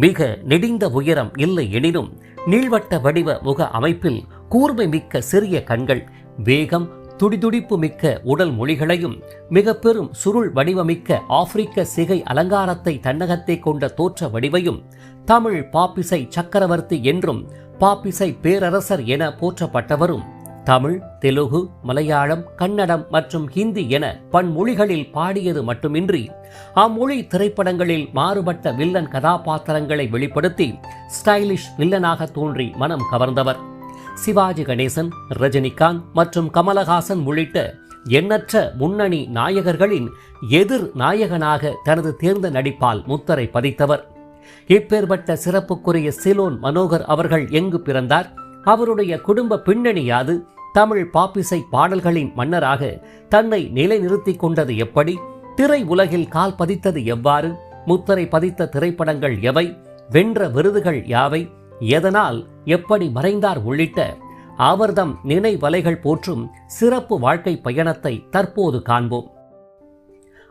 மிக நெடிந்த உயரம் இல்லை எனினும் நீள்வட்ட வடிவ முக அமைப்பில் கூர்மை மிக்க சிறிய கண்கள் வேகம் துடிதுடிப்பு மிக்க உடல் மொழிகளையும் மிக பெரும் சுருள் வடிவமிக்க ஆப்பிரிக்க சிகை அலங்காரத்தை தன்னகத்தை கொண்ட தோற்ற வடிவையும் தமிழ் பாப்பிசை சக்கரவர்த்தி என்றும் பாப்பிசை பேரரசர் என போற்றப்பட்டவரும் தமிழ் தெலுகு மலையாளம் கன்னடம் மற்றும் ஹிந்தி என பன்மொழிகளில் பாடியது மட்டுமின்றி அம்மொழி திரைப்படங்களில் மாறுபட்ட வில்லன் கதாபாத்திரங்களை வெளிப்படுத்தி ஸ்டைலிஷ் வில்லனாக தோன்றி மனம் கவர்ந்தவர். சிவாஜி கணேசன் ரஜினிகாந்த் மற்றும் கமலஹாசன் உள்ளிட்ட எண்ணற்ற முன்னணி நாயகர்களின் எதிர் நாயகனாக தனது தேர்ந்த நடிப்பால் முத்தரை பதித்தவர். இப்பேற்பட்ட சிறப்புக்குரிய சிலோன் மனோகர் அவர்கள் எங்கு பிறந்தார்? அவருடைய குடும்ப பின்னணி யாது? தமிழ் பாப்பிசை பாடல்களின் மன்னராக தன்னை நிலைநிறுத்திக் கொண்டது எப்படி? திரை உலகில் கால் பதித்தது எவ்வாறு? முத்திரை பதித்த திரைப்படங்கள் எவை? வென்ற விருதுகள் யாவை? எதனால் எப்படி மறைந்தார் உள்ளிட்ட அவர்தம் நினைவலைகள் போற்றும் சிறப்பு வாழ்க்கை பயணத்தை தற்போது காண்போம்.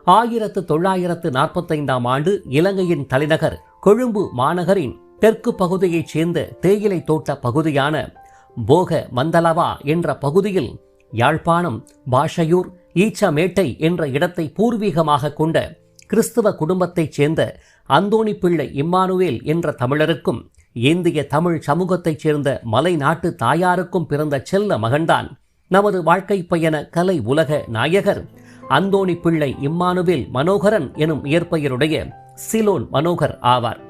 ஆயிரத்து தொள்ளாயிரத்து நாற்பத்தைந்தாம் ஆண்டு இலங்கையின் தலைநகர் கொழும்பு மாநகரின் தெற்கு பகுதியைச் சேர்ந்த தேயிலை தோட்ட பகுதியான போக மந்தலவா என்ற பகுதியில் யாழ்ப்பாணம் பாஷையூர் ஈச்சமேட்டை என்ற இடத்தை பூர்வீகமாக கொண்ட கிறிஸ்துவ குடும்பத்தைச் சேர்ந்த அந்தோணி பிள்ளை இம்மானுவேல் என்ற தமிழருக்கும் இந்திய தமிழ் சமூகத்தைச் சேர்ந்த மலை நாட்டு தாயாருக்கும் பிறந்த செல்ல மகன்தான் நமது வாழ்க்கை பயண கலை உலக நாயகர் அந்தோணி பிள்ளை இம்மானுவேல் மனோகரன் எனும் இயற்பெயருடைய சிலோன் மனோகர் ஆவார்.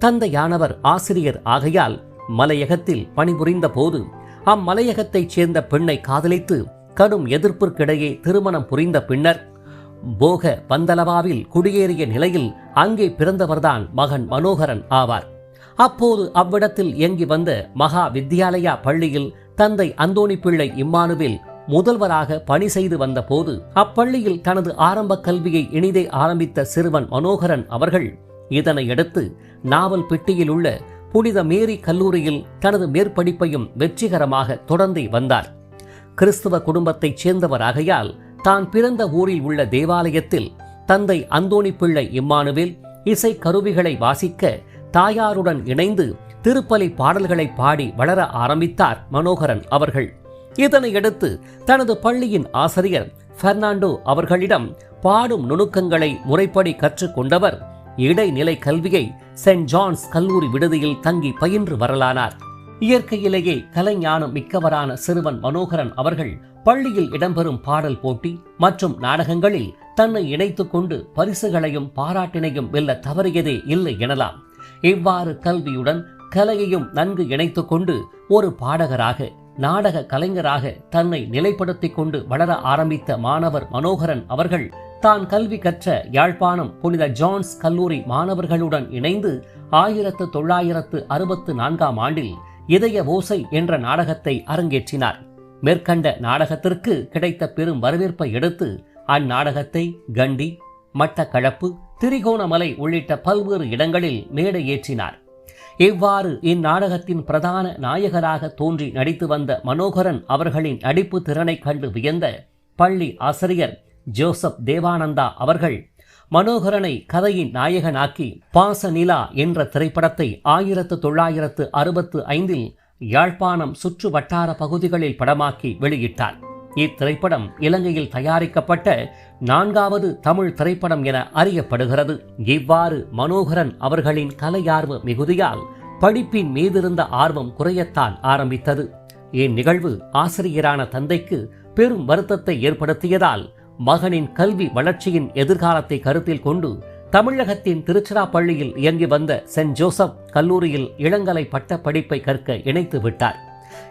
தந்தையானவர் ஆசிரியர் ஆகையால் மலையகத்தில் பணிபுரிந்த போது அம்மலையகத்தைச் சேர்ந்த பெண்ணை காதலித்து கடும் எதிர்ப்பிற்கிடையே திருமணம் புரிந்த பின்னர் போக பந்தலவாவில் குடியேறிய நிலையில் அங்கே பிறந்தவர்தான் மகன் மனோகரன் ஆவார். அப்போது அவ்விடத்தில் இயங்கி வந்த மகா வித்யாலயா பள்ளியில் தந்தை அந்தோணி பிள்ளை இம்மானுவில் முதல்வராக பணி செய்து வந்தபோது அப்பள்ளியில் தனது ஆரம்ப கல்வியை இனிதே ஆரம்பித்த சிறுவன் மனோகரன் அவர்கள் இதனையடுத்து நாவல் பெட்டியில் உள்ள புனித மேரி கல்லூரியில் தனது மேற்படிப்பையும் வெற்றிகரமாக தொடர்ந்து வந்தார். கிறிஸ்துவ குடும்பத்தைச் சேர்ந்தவராகையால் தான் பிறந்த ஊரில் உள்ள தேவாலயத்தில் தந்தை அந்தோணி பிள்ளை இம்மானுவேல் இசை கருவிகளை வாசிக்க தாயாருடன் இணைந்து திருப்பலி பாடல்களை பாடி வளர ஆரம்பித்தார் மனோகரன் அவர்கள். இதனையடுத்து தனது பள்ளியின் ஆசிரியர் பெர்னாண்டோ அவர்களிடம் பாடும் நுணுக்கங்களை முறைப்படி கற்றுக்கொண்டவர் இடைநிலை கல்வியை சென்ட் ஜான்ஸ் கல்லூரி விடுதியில் தங்கி பயின்று வரலானார். இயற்கையிலேயே கலைஞானம் மிக்கவரான சிறுவன் மனோகரன் அவர்கள் பள்ளியில் இடம்பெறும் பாடல் போட்டி மற்றும் நாடகங்களில் தன்னை இணைத்துக் கொண்டு பரிசுகளையும் பாராட்டினையும் வெல்ல தவறியதே இல்லை எனலாம். இவ்வாறு கல்வியுடன் கலையையும் நன்கு இணைத்துக் கொண்டு ஒரு பாடகராக நாடக கலைஞராக தன்னை நிலைப்படுத்திக் கொண்டு வளர ஆரம்பித்த மாணவர் மனோகரன் அவர்கள் தான் கல்வி கற்ற யாழ்ப்பாணம் புனித ஜான்ஸ் கல்லூரி மாணவர்களுடன் இணைந்து ஆயிரத்து தொள்ளாயிரத்து அறுபத்து நான்காம் ஆண்டில் இதய ஓசை என்ற நாடகத்தை அரங்கேற்றினார். மேற்கண்ட நாடகத்திற்கு கிடைத்த பெரும் வரவேற்பை எடுத்து அந்நாடகத்தை கண்டி மட்டக்களப்பு திரிகோணமலை உள்ளிட்ட பல்வேறு இடங்களில் மேடை ஏற்றினார் இவ்வாறு இந்நாடகத்தின் பிரதான நாயகராக தோன்றி நடித்து வந்த மனோகரன் அவர்களின் நடிப்பு திறனை கண்டு வியந்த பள்ளி ஆசிரியர் ஜோசப் தேவானந்தா அவர்கள் மனோகரனை கதையின் நாயகனாக்கி பாச நிலா என்ற திரைப்படத்தை ஆயிரத்து தொள்ளாயிரத்து அறுபத்து ஐந்தில் யாழ்ப்பாணம் சுற்று வட்டார பகுதிகளில் படமாக்கி வெளியிட்டார். இத்திரைப்படம் இலங்கையில் தயாரிக்கப்பட்ட நான்காவது தமிழ் திரைப்படம் என அறியப்படுகிறது. இவ்வாறு மனோகரன் அவர்களின் கலையார்வ மிகுதியால் படிப்பின் மீதிருந்த ஆர்வம் குறையத்தான் ஆரம்பித்தது. இந்நிகழ்வு ஆசிரியரான தந்தைக்கு பெரும் வருத்தத்தை ஏற்படுத்தியதால் மகனின் கல்வி வளர்ச்சியின் எதிர்காலத்தை கருத்தில் கொண்டு தமிழகத்தின் திருச்சிராப்பள்ளியில் இயங்கி வந்த சென்ட் ஜோசப் கல்லூரியில் இளங்கலை பட்ட படிப்பை கற்க இணைத்து விட்டார்.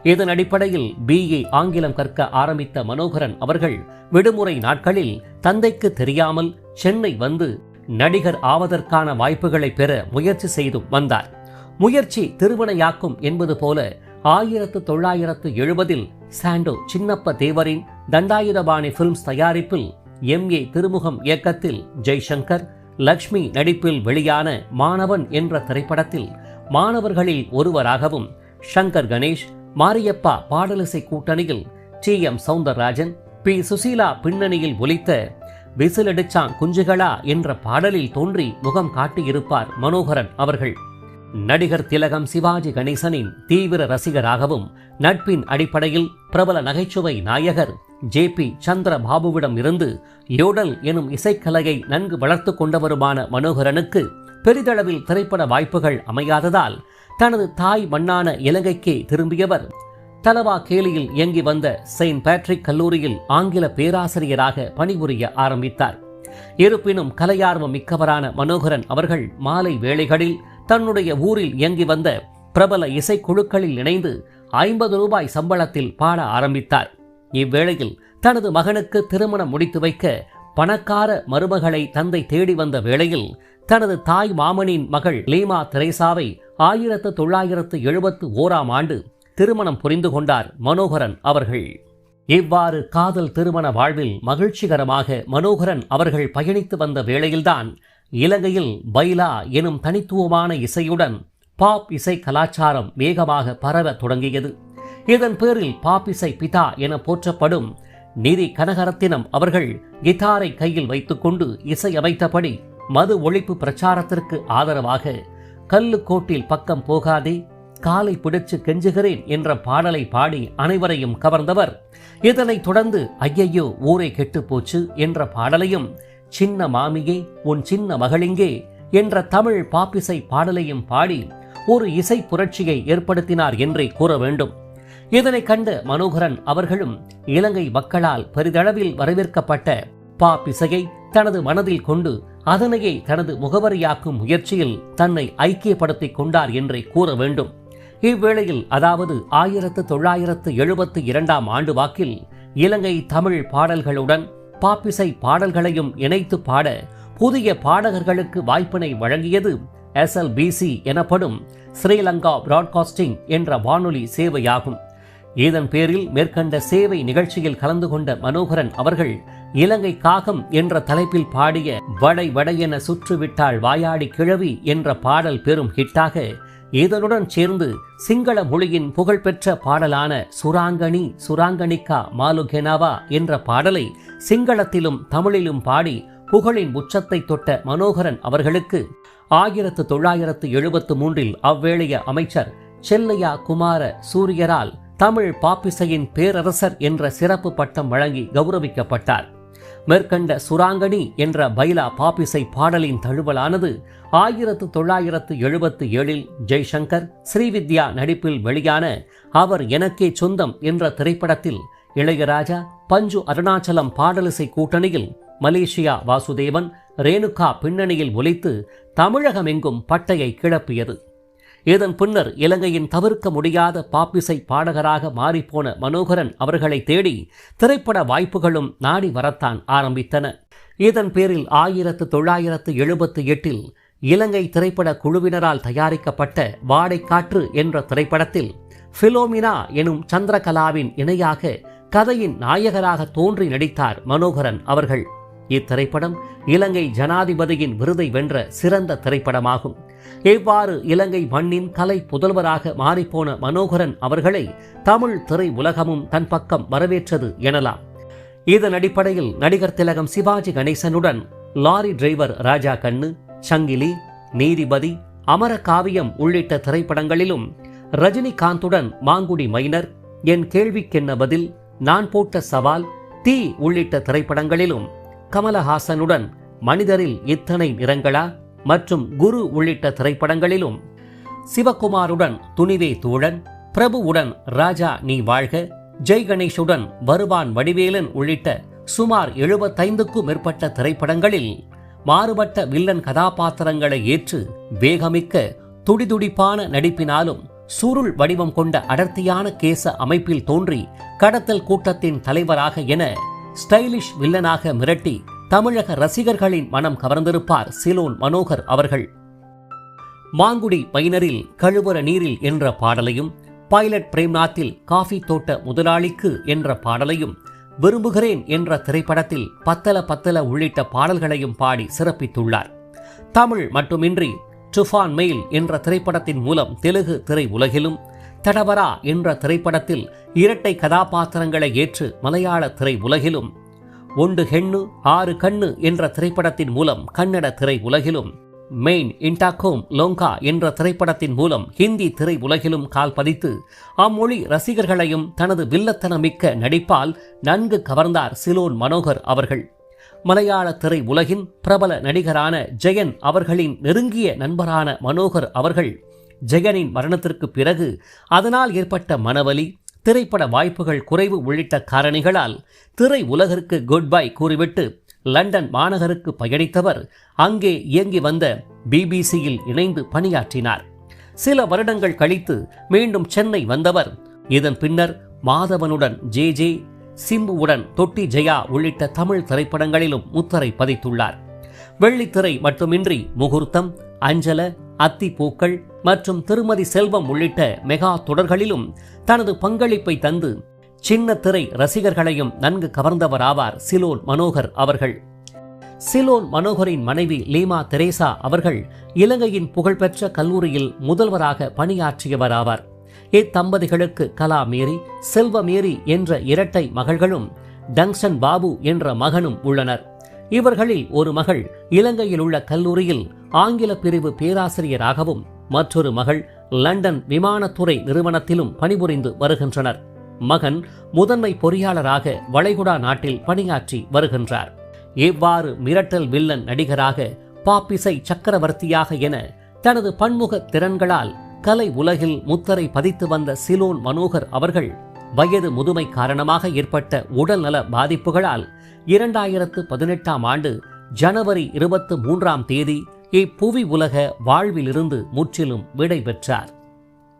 இதன் அடிப்படையில் பிஏ ஆங்கிலம் கற்க ஆரம்பித்த மனோகரன் அவர்கள் விடுமுறை நாட்களில் தந்தைக்கு தெரியாமல் சென்னை வந்து நடிகர் ஆவதற்கான வாய்ப்புகளை பெற முயற்சி செய்தும் வந்தார். முயற்சி திருவினையாக்கும் என்பது போல ஆயிரத்து தொள்ளாயிரத்து எழுபதில் சாண்டோ சின்னப்ப தேவரின் தண்டாயுதபாணி பிலிம்ஸ் தயாரிப்பில் எம் ஏ திருமுகம் இயக்கத்தில் ஜெய்சங்கர் லக்ஷ்மி நடிப்பில் வெளியான மாணவன் என்ற திரைப்படத்தில் மாணவர்களில் ஒருவராகவும் ஷங்கர் கணேஷ் மாரியப்பா பாடலிசை கூட்டணியில் T M Soundararajan P Susheela பின்னணியில் ஒலித்த விசிலடிச்சான் குஞ்சுகளா என்ற பாடலில் தோன்றி முகம் காட்டியிருப்பார் மனோகரன் அவர்கள். நடிகர் திலகம் சிவாஜி கணேசனின் தீவிர ரசிகராகவும் நட்பின் அடிப்படையில் பிரபல நகைச்சுவை நாயகர் ஜே பி சந்திரபாபுவிடம் இருந்து யோடல் எனும் இசைக்கலையை நன்கு வளர்த்து கொண்டவருமான மனோகரனுக்கு பெரிதளவில் திரைப்பட வாய்ப்புகள் அமையாததால் தனது தாய் மண்ணான இலங்கைக்கே திரும்பியவர். தலவா கேலியில் இயங்கி வந்த செயின்ட் பேட்ரிக் கல்லூரியில் ஆங்கில பேராசிரியராக பணிபுரிய ஆரம்பித்தார். இருப்பினும் கலையார்வம் மிக்கவரான மனோகரன் அவர்கள் மாலை வேளைகளில் தன்னுடைய ஊரில் இயங்கி வந்த பிரபல இசைக்குழுக்களில் இணைந்து ஐம்பது ரூபாய் சம்பளத்தில் பாட ஆரம்பித்தார். இவ்வேளையில் தனது மகனுக்கு திருமணம் முடித்து வைக்க பணக்கார மருமகளை தந்தை தேடி வந்த வேளையில் தனது தாய் மாமனின் மகள் லீமா தெரேசாவை ஆயிரத்து தொள்ளாயிரத்து எழுபத்து ஓராம் ஆண்டு திருமணம் புரிந்து கொண்டார் மனோகரன் அவர்கள். இவ்வாறு காதல் திருமண வாழ்வில் மகிழ்ச்சிகரமாக மனோகரன் அவர்கள் பயணித்து வந்த வேளையில்தான் இலங்கையில் பைலா எனும் தனித்துவமான இசையுடன் பாப் இசை கலாச்சாரம் வேகமாக பரவத் தொடங்கியது. இதன் பேரில் பாப் இசை பிதா என போற்றப்படும் நிதி கனகரத்தினம் அவர்கள் கிதாரை கையில் வைத்துக்கொண்டு இசையமைத்தபடி மது ஒழிப்பு பிரச்சாரத்திற்கு ஆதரவாக கல்லுக்கோட்டில் பக்கம் போகாதே காலை பிடிச்சு கெஞ்சுகிறேன் என்ற பாடலை பாடி அனைவரையும் கவர்ந்தவர். இதனைத் தொடர்ந்து ஐயையோ ஊரை கெட்டுப் போச்சு என்ற பாடலையும் சின்ன மாமியே உன் சின்ன மகளிங்கே என்ற தமிழ் பாப்பிசை பாடலையும் பாடி ஒரு இசை புரட்சியை ஏற்படுத்தினார் என்றே கூற வேண்டும். இதனை கண்ட மனோகரன் அவர்களும் இலங்கை மக்களால் பெரிதளவில் வரவேற்கப்பட்ட பாப்பிசையை தனது மனதில் கொண்டு அதனையே தனது முகவரியாக்கும் முயற்சியில் தன்னை ஐக்கியப்படுத்திக் கொண்டார் என்றே கூற வேண்டும். இவ்வேளையில் அதாவது ஆயிரத்து தொள்ளாயிரத்து எழுபத்து இரண்டாம் ஆண்டு வாக்கில் இலங்கை தமிழ் பாடல்களுடன் பாப்பிசை பாடல்களையும் இணைத்து பாட புதிய பாடகர்களுக்கு வாய்ப்பினை வழங்கியது எஸ்எல்பிசி எனப்படும் ஸ்ரீலங்கா பிராட்காஸ்டிங் என்ற வானொலி சேவையாகும். இதன் பேரில் மேற்கண்ட சேவை நிகழ்ச்சியில் கலந்து கொண்ட மனோகரன் அவர்கள் இலங்கை காகம் என்ற தலைப்பில் பாடிய வடை வடையென சுற்றுவிட்டாள் வாயாடி கிழவி என்ற பாடல் பெரும் ஹிட்டாக இதனுடன் சேர்ந்து சிங்கள மொழியின் புகழ்பெற்ற பாடலான சுராங்கனி சுராங்கனிகா மாலுகெனாவா என்ற பாடலை சிங்களத்திலும் தமிழிலும் பாடி புகழின் உச்சத்தை தொட்ட மனோகரன் அவர்களுக்கு ஆயிரத்து தொள்ளாயிரத்து எழுபத்து மூன்றில் அவ்வேளைய அமைச்சர் செல்லையா குமார சூரியரால் தமிழ் பாப்பிசையின் பேரரசர் என்ற சிறப்பு பட்டம் வழங்கி கௌரவிக்கப்பட்டார். மேற்கண்ட சுராங்கனி என்ற பைலா பாப்பிசை பாடலின் தழுவலானது ஆயிரத்து தொள்ளாயிரத்து எழுபத்து ஏழில் ஜெய்சங்கர் ஸ்ரீவித்யா நடிப்பில் வெளியான அவர் எனக்கே சொந்தம் என்ற திரைப்படத்தில் இளையராஜா பஞ்சு அருணாச்சலம் பாடலிசை கூட்டணியில் மலேசியா வாசுதேவன் ரேணுகா பின்னணியில் ஒலித்து தமிழகமெங்கும் பட்டையை கிளப்பியது. இதன் பின்னர் இலங்கையின் தவிர்க்க முடியாத பாப்பிசை பாடகராக மாறிப்போன மனோகரன் அவர்களை தேடி திரைப்பட வாய்ப்புகளும் நாடி வரத்தான் ஆரம்பித்தன. இதன் பேரில் ஆயிரத்து தொள்ளாயிரத்து எழுபத்து எட்டில் இலங்கை திரைப்பட குழுவினரால் தயாரிக்கப்பட்ட வாடைக்காற்று என்ற திரைப்படத்தில் பிலோமினா எனும் சந்திரகலாவின் இணையாக கதையின் நாயகராக தோன்றி நடித்தார் மனோகரன் அவர்கள். இத்திரைப்படம் இலங்கை ஜனாதிபதியின் விருதை வென்ற சிறந்த திரைப்படமாகும். இவ்வாறு இலங்கை மண்ணின் கலை புதல்வராக மாறிப்போன மனோகரன் அவர்களை தமிழ் திரை உலகமும் தன் பக்கம் வரவேற்றது எனலாம். இதன் அடிப்படையில் நடிகர் திலகம் சிவாஜி கணேசனுடன் லாரி டிரைவர் ராஜா கண்ணு சங்கிலி நீதிபதி அமர காவியம் உள்ளிட்ட திரைப்படங்களிலும் ரஜினிகாந்துடன் மாங்குடி மைனர் என் கேள்விக்கென்ன பதில்? நான் போட்ட சவால் தீ உள்ளிட்ட திரைப்படங்களிலும் கமலஹாசனுடன் மனிதரில் இத்தனை நிறங்களா மற்றும் குரு உள்ளிட்ட திரைப்படங்களிலும் சிவகுமாருடன் துணிவே தோழன் பிரபுவுடன் ராஜா நீ வாழ்க ஜெய் கணேஷுடன் வருவான் வடிவேலன் உள்ளிட்ட சுமார் எழுபத்தைந்துக்கும் மேற்பட்ட திரைப்படங்களில் மாறுபட்ட வில்லன் கதாபாத்திரங்களை ஏற்று வேகமிக்க துடிதுடிப்பான நடிப்பினாலும் சுருள் வடிவம் கொண்ட அடர்த்தியான கேச அமைப்பில் தோன்றி கடத்தல் கூட்டத்தின் தலைவராக என ஸ்டைலிஷ் வில்லனாக மிரட்டி தமிழக ரசிகர்களின் மனம் கவர்ந்திருப்பார் சிலோன் மனோகர் அவர்கள். மாங்குடி பைனரில் கழுவுற நீரில் என்ற பாடலையும் பைலட் பிரேம்நாத்தில் காஃபி தோட்ட முதலாளிக்கு என்ற பாடலையும் விரும்புகிறேன் என்ற திரைப்படத்தில் பத்தல பத்தல உள்ளிட்ட பாடல்களையும் பாடி சிறப்பித்துள்ளார். தமிழ் மட்டுமின்றி டுஃபான் மெயில் என்ற திரைப்படத்தின் மூலம் தெலுங்கு திரை உலகிலும் தடவரா என்ற திரைப்படத்தில் இரட்டை கதாபாத்திரங்களை ஏற்று மலையாள திரை உலகிலும் ஒன்று ஹெண்ணு ஆறு கண்ணு என்ற திரைப்படத்தின் மூலம் கன்னட திரை உலகிலும் மெயின் இன்டாகோம் லோங்கா என்ற திரைப்படத்தின் மூலம் ஹிந்தி திரை உலகிலும் கால் பதித்து அம்மொழி ரசிகர்களையும் தனது வில்லத்தனமிக்க நடிப்பால் நன்கு கவர்ந்தார் சிலோன் மனோகர் அவர்கள். மலையாள திரை உலகின் பிரபல நடிகரான ஜெயன் அவர்களின் நெருங்கிய நண்பரான மனோகர் அவர்கள் ஜெயனின் மரணத்திற்கு பிறகு அதனால் ஏற்பட்ட மனவலி திரைப்பட வாய்ப்புகள் குறைவு உள்ளிட்ட காரணிகளால் திரை உலகிற்கு குட் பை கூறிவிட்டு லண்டன் மாநகருக்கு பயணித்தவர் அங்கே இயங்கி வந்த பிபிசியில் இணைந்து பணியாற்றினார். சில வருடங்கள் கழித்து மீண்டும் சென்னை வந்தவர். இதன் பின்னர் மாதவனுடன் ஜே ஜே சிம்புவுடன் தொட்டி ஜெயா உள்ளிட்ட தமிழ் திரைப்படங்களிலும் முத்திரை பதித்துள்ளார். வெள்ளித்திரை மட்டுமின்றி முகூர்த்தம் அஞ்சல அத்திப்பூக்கள் மற்றும் திருமதி செல்வம் உள்ளிட்ட மெகா தொடர்களிலும் தனது பங்களிப்பை தந்து சின்ன திரை ரசிகர்களையும் நன்கு கவர்ந்தவராவார் சிலோன் மனோகர் அவர்கள். சிலோன் மனோகரின் மனைவி லீமா தெரேசா அவர்கள் இலங்கையின் புகழ்பெற்ற கல்லூரியில் முதல்வராக பணியாற்றியவராவார். இத்தம்பதிகளுக்கு கலா மேரி செல்வ மேரி என்ற இரட்டை மகள்களும் டங்சன் பாபு என்ற மகனும் உள்ளனர். இவர்களில் ஒரு மகள் இலங்கையில் உள்ள கல்லூரியில் ஆங்கில பிரிவு பேராசிரியராகவும் மற்றொரு மகள் லண்டன் விமானத்துறை நிறுவனத்திலும் பணிபுரிந்து வருகின்றனர். மகன் முதன்மை பொறியாளராக வளைகுடா நாட்டில் பணியாற்றி வருகின்றார். இவ்வாறு மிரட்டல் வில்லன் நடிகராக பாப்பிசை சக்கரவர்த்தியாக என தனது பன்முக திறன்களால் கலை உலகில் முத்தரை பதித்து வந்த சிலோன் மனோகர் அவர்கள் வயது முதுமை காரணமாக ஏற்பட்ட உடல்நல பாதிப்புகளால் இரண்டாயிரத்து பதினெட்டாம் ஆண்டு ஜனவரி இருபத்து மூன்றாம் தேதி இப்புவி உலக வாழ்விலிருந்து முற்றிலும் விடை பெற்றார்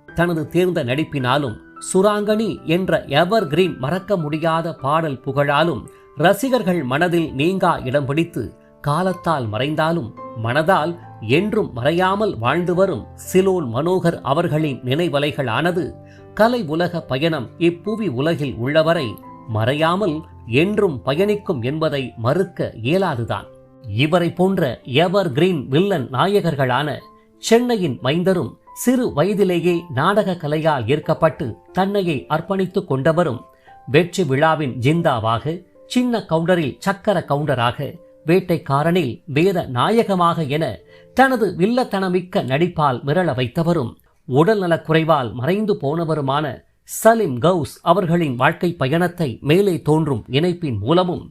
தனது தேர்ந்த நடிப்பினாலும் சுராங்கனி என்ற எவர் கிரீன் மறக்க முடியாத பாடல் புகழாலும் ரசிகர்கள் மனதில் நீங்கா இடம் பிடித்து காலத்தால் மறைந்தாலும் மனதால் என்றும் மறையாமல் வாழ்ந்து வரும் சிலோன் மனோகர் அவர்களின் நினைவலைகளானது கலை உலக பயணம் இப்புவி உலகில் உள்ளவரை மறையாமல் என்றும் பயணிக்கும் என்பதை மறுக்க இயலாதுதான். இவரை போன்ற எவர் கிரீன் வில்லன் நாயகர்களான சென்னையின் மைந்தரும் சிறு வயதிலேயே நாடக கலையால் ஈர்க்கப்பட்டு தன்னையை அர்ப்பணித்துக் கொண்டவரும் வெற்றி விழாவின் ஜிந்தாவாக சின்ன கவுண்டரில் சக்கர கவுண்டராக வேட்டைக்காரனில் வேத நாயகமாக என தனது வில்லத்தனமிக்க நடிப்பால் மிரள வைத்தவரும் உடல்நலக் குறைவால் மறைந்து போனவருமான சலிம் கவுஸ் அவர்களின் வாழ்க்கை பயணத்தை மேலே தோன்றும் இணைப்பின் மூலமும்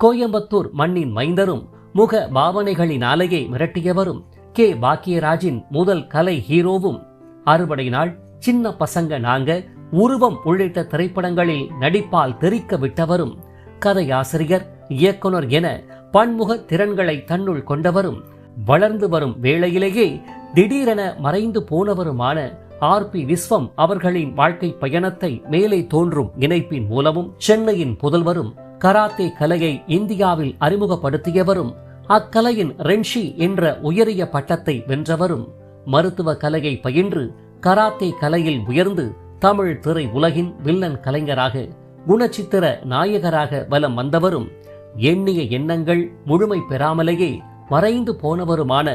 கோயம்புத்தூர் மண்ணின் மைந்தரும் முக பாவனைகளினாலேயே மிரட்டியவரும் கே. பாக்கியராஜின் முதல் கலை ஹீரோவும் அறுபடை நாள் சின்ன பசங்க நாங்க உருவம் உள்ளிட்ட திரைப்படங்களில் நடிப்பால் தெரிக்க விட்டவரும் கதையாசிரியர் இயக்குனர் என பன்முக திறன்களை தன்னுள் கொண்டவரும் வளர்ந்து வரும் வேளையிலேயே திடீரென மறைந்து போனவருமான ஆர் பி விஸ்வம் அவர்களின் வாழ்க்கை பயணத்தை மேலே தோன்றும் இணைப்பின் மூலமும் சென்னையின் புதல்வரும் கராத்தே கலையை இந்தியாவில் அறிமுகப்படுத்தியவரும் அக்கலையின் ரென்ஷி என்ற உயரிய பட்டத்தை வென்றவரும் மருத்துவ கலையை பயின்று கராத்தே கலையில் உயர்ந்து தமிழ் திரை உலகின் வில்லன் கலைஞராக குணச்சித்திர நாயகராக வலம் வந்தவரும் எண்ணிய எண்ணங்கள் முழுமை பெறாமலேயே மறைந்து போனவருமான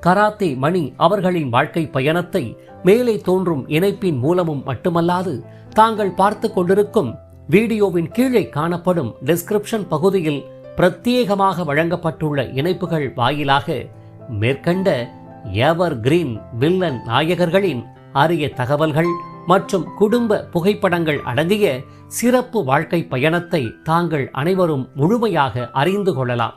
கராத்தே மணி அவர்களின் வாழ்க்கை பயணத்தை மேலே தோன்றும் இணைப்பின் மூலமும் மட்டுமல்லாது தாங்கள் பார்த்து கொண்டிருக்கும் வீடியோவின் கீழே காணப்படும் டிஸ்கிரிப்ஷன் பகுதியில் பிரத்யேகமாக வழங்கப்பட்டுள்ள இணைப்புகள் வாயிலாக மேற்கண்ட எவர் கிரீன் வில்லன் நாயகர்களின் அரிய தகவல்கள் மற்றும் குடும்ப புகைப்படங்கள் அடங்கிய சிறப்பு வாழ்க்கை பயணத்தை தாங்கள் அனைவரும் முழுமையாக அறிந்து கொள்ளலாம்.